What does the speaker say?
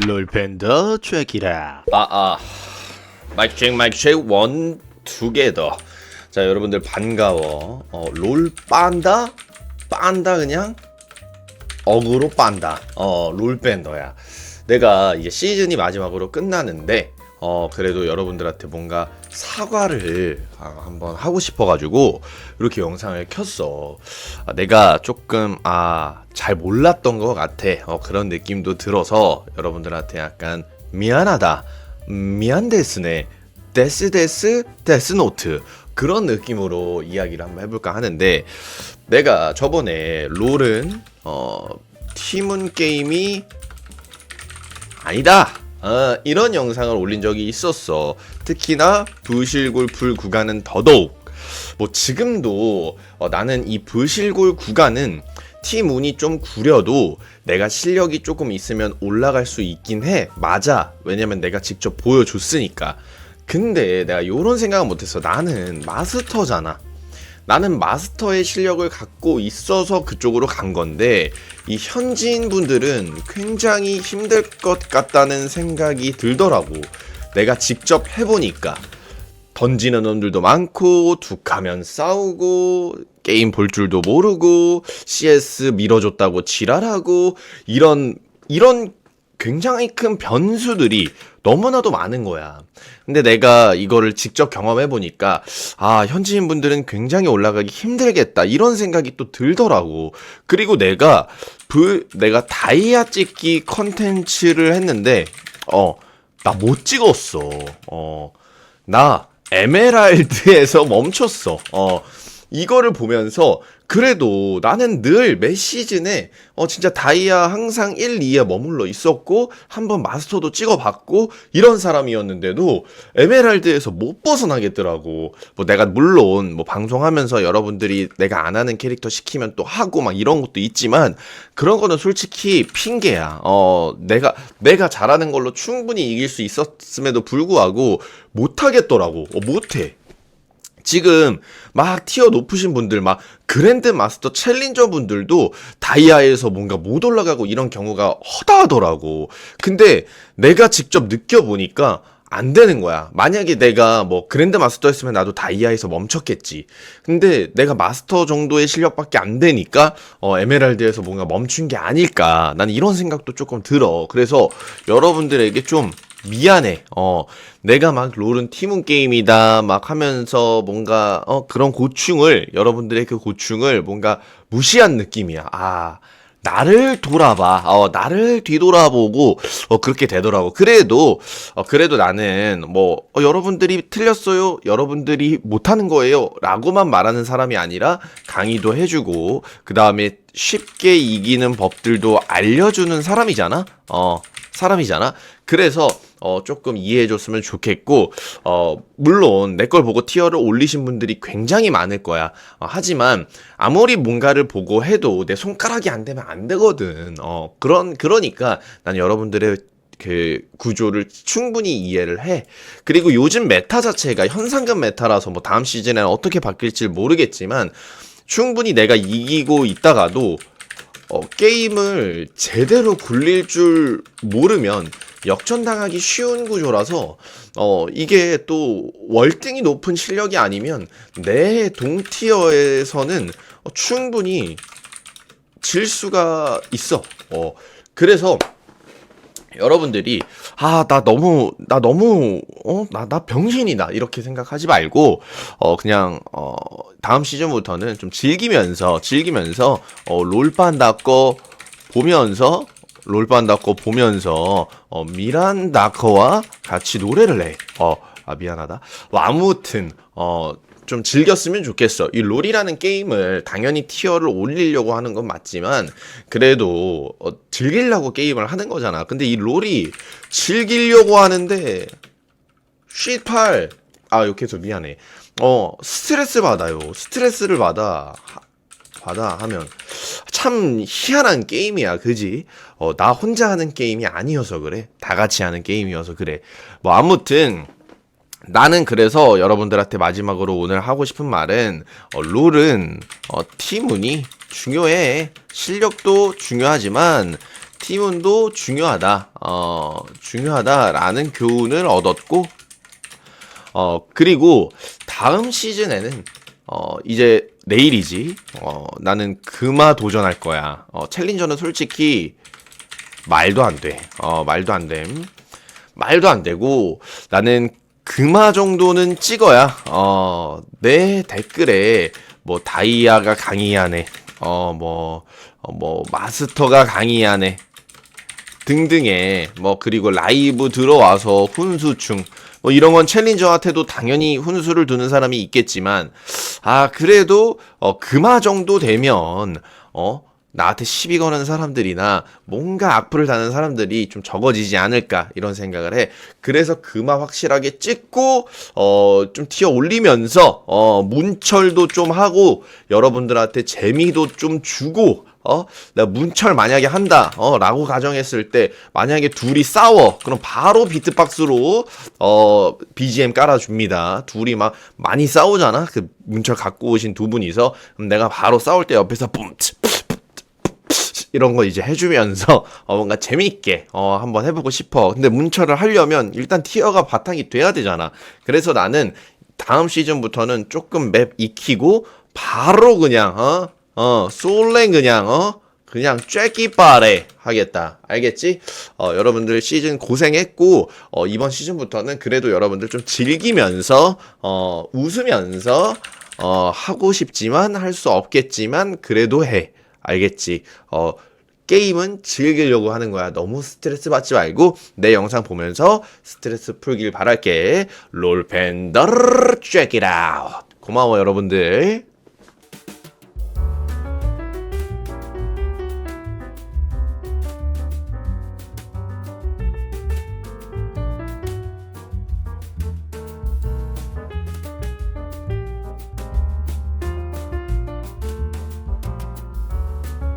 롤팬더 트랙이라 아, 아. 마이크 체크, 마이크 체크, 원, 투게더. 자, 여러분들 반가워. 어, 롤 빤다? 빤다, 그냥? 어그로 빤다. 어, 롤 밴더야. 내가 이제 시즌이 마지막으로 끝나는데, 어, 그래도 여러분들한테 뭔가 사과를 아, 한번 하고 싶어가지고, 이렇게 영상을 켰어. 아, 내가 조금, 아, 잘 몰랐던 것 같아. 어, 그런 느낌도 들어서 여러분들한테 약간 미안하다. 음, 미안데스네. 데스데스 데스노트. 그런 느낌으로 이야기를 한번 해볼까 하는데, 내가 저번에 롤은, 어, 팀은 게임이 아니다. 어, 이런 영상을 올린 적이 있었어. 특히나 부실골풀 구간은 더더욱. 뭐 지금도 어, 나는 이 부실골 구간은 팀 운이 좀 구려도 내가 실력이 조금 있으면 올라갈 수 있긴 해. 맞아. 왜냐면 내가 직접 보여줬으니까. 근데 내가 요런 생각은 못했어. 나는 마스터잖아. 나는 마스터의 실력을 갖고 있어서 그쪽으로 간 건데 이 현지인 분들은 굉장히 힘들 것 같다는 생각이 들더라고. 내가 직접 해보니까 던지는 놈들도 많고 툭하면 싸우고 게임 볼 줄도 모르고 CS 밀어줬다고 지랄하고 이런 이런 굉장히 큰 변수들이 너무나도 많은 거야. 근데 내가 이거를 직접 경험해 보니까 아, 현지인 분들은 굉장히 올라가기 힘들겠다. 이런 생각이 또 들더라고. 그리고 내가 부 내가 다이아 찍기 컨텐츠를 했는데 어, 나 못 찍었어. 어. 나 에메랄드에서 멈췄어. 어. 이거를 보면서 그래도 나는 늘 매 시즌에 어 진짜 다이아 항상 1, 2에 머물러 있었고 한번 마스터도 찍어봤고 이런 사람이었는데도 에메랄드에서 못 벗어나겠더라고. 뭐 내가 물론 뭐 방송하면서 여러분들이 내가 안 하는 캐릭터 시키면 또 하고 막 이런 것도 있지만 그런 거는 솔직히 핑계야. 어 내가 내가 잘하는 걸로 충분히 이길 수 있었음에도 불구하고 못 하겠더라고. 어 못 해. 지금 막 티어 높으신 분들 막 그랜드 마스터 챌린저 분들도 다이아에서 뭔가 못 올라가고 이런 경우가 허다하더라고. 근데 내가 직접 느껴보니까 안 되는 거야. 만약에 내가 뭐 그랜드 마스터였으면 나도 다이아에서 멈췄겠지. 근데 내가 마스터 정도의 실력밖에 안 되니까 어 에메랄드에서 뭔가 멈춘 게 아닐까. 나는 이런 생각도 조금 들어. 그래서 여러분들에게 좀 미안해. 어, 내가 막 롤은 팀운 게임이다 막 하면서 뭔가 어 그런 고충을 여러분들의 그 고충을 뭔가 무시한 느낌이야. 아. 나를 돌아봐. 어, 나를 뒤돌아보고, 어, 그렇게 되더라고. 그래도, 어, 그래도 나는, 뭐, 어, 여러분들이 틀렸어요. 여러분들이 못하는 거예요. 라고만 말하는 사람이 아니라, 강의도 해주고, 그 다음에 쉽게 이기는 법들도 알려주는 사람이잖아? 어, 사람이잖아? 그래서, 어, 조금 이해해 줬으면 좋겠고, 어, 물론 내 걸 보고 티어를 올리신 분들이 굉장히 많을 거야. 어, 하지만 아무리 뭔가를 보고 해도 내 손가락이 안 되면 안 되거든. 어, 그런, 그러니까 난 여러분들의 그 구조를 충분히 이해를 해. 그리고 요즘 메타 자체가 현상금 메타라서 뭐 다음 시즌에는 어떻게 바뀔지 모르겠지만 충분히 내가 이기고 있다가도 어, 게임을 제대로 굴릴 줄 모르면 역전당하기 쉬운 구조라서 어 이게 또 월등히 높은 실력이 아니면 내 동티어에서는 어, 충분히 질 수가 있어. 어 그래서 여러분들이 아 나 너무 나 너무 어나나 병신이다 이렇게 생각하지 말고 어 그냥 어 다음 시즌부터는 좀 즐기면서 즐기면서 어 롤판 닦고 보면서 닦고 보면서 어 미란다커와 같이 노래를 해. 어 아 미안하다. 뭐 아무튼 어 좀 즐겼으면 좋겠어. 이 롤이라는 게임을 당연히 티어를 올리려고 하는 건 맞지만 그래도 어, 즐기려고 게임을 하는 거잖아. 근데 이 롤이 즐기려고 하는데 쉿팔 아 욕해서 미안해. 어 스트레스 받아요. 스트레스를 받아 하- 받아 하면 참 희한한 게임이야, 그지? 어, 나 혼자 하는 게임이 아니어서 그래. 다 같이 하는 게임이어서 그래. 뭐 아무튼 나는 그래서 여러분들한테 마지막으로 오늘 하고 싶은 말은 어, 롤은 어, 팀운이 중요해. 실력도 중요하지만 팀운도 중요하다. 어, 중요하다라는 교훈을 얻었고, 어, 그리고 다음 시즌에는, 어, 이제 내일이지. 어, 나는 금화 도전할 거야. 어, 챌린저는 솔직히 말도 안 돼. 어, 말도 안 됨. 말도 안 되고, 나는 금화 정도는 찍어야, 어, 내 댓글에 뭐 다이아가 강의하네. 어, 뭐, 어, 뭐, 마스터가 강의하네. 등등의 뭐 그리고 라이브 들어와서 훈수충 뭐 이런 건 챌린저한테도 당연히 훈수를 두는 사람이 있겠지만 아 그래도 어 금화 정도 되면 어 나한테 시비 거는 사람들이나 뭔가 악플을 다는 사람들이 좀 적어지지 않을까 이런 생각을 해. 그래서 금화 확실하게 찍고 어좀 티어 올리면서 어 문철도 좀 하고 여러분들한테 재미도 좀 주고 어, 나 문철 만약에 한다, 어, 라고 가정했을 때, 만약에 둘이 싸워, 그럼 바로 비트박스로, 어, BGM 깔아줍니다. 둘이 막 많이 싸우잖아? 그 문철 갖고 오신 두 분이서, 그럼 내가 바로 싸울 때 옆에서 뿜, 치, 이런 거 이제 해주면서 어, 뭔가 재미있게 어, 한번 해보고 싶어. 근데 문철을 하려면 일단 티어가 바탕이 돼야 되잖아. 그래서 나는 다음 시즌부터는 조금 맵 익히고 바로 그냥 어, 어, 솔랭 그냥 어, 그냥 쬐끼빠레 하겠다. 알겠지? 어, 여러분들 시즌 고생했고, 어, 이번 시즌부터는 그래도 여러분들 좀 즐기면서, 어, 웃으면서, 어, 하고 싶지만 할 수 없겠지만, 그래도 해. 알겠지? 어, 게임은 즐기려고 하는 거야. 너무 스트레스 받지 말고 내 영상 보면서 스트레스 풀길 바랄게. 롤팬더 check. 고마워 여러분들.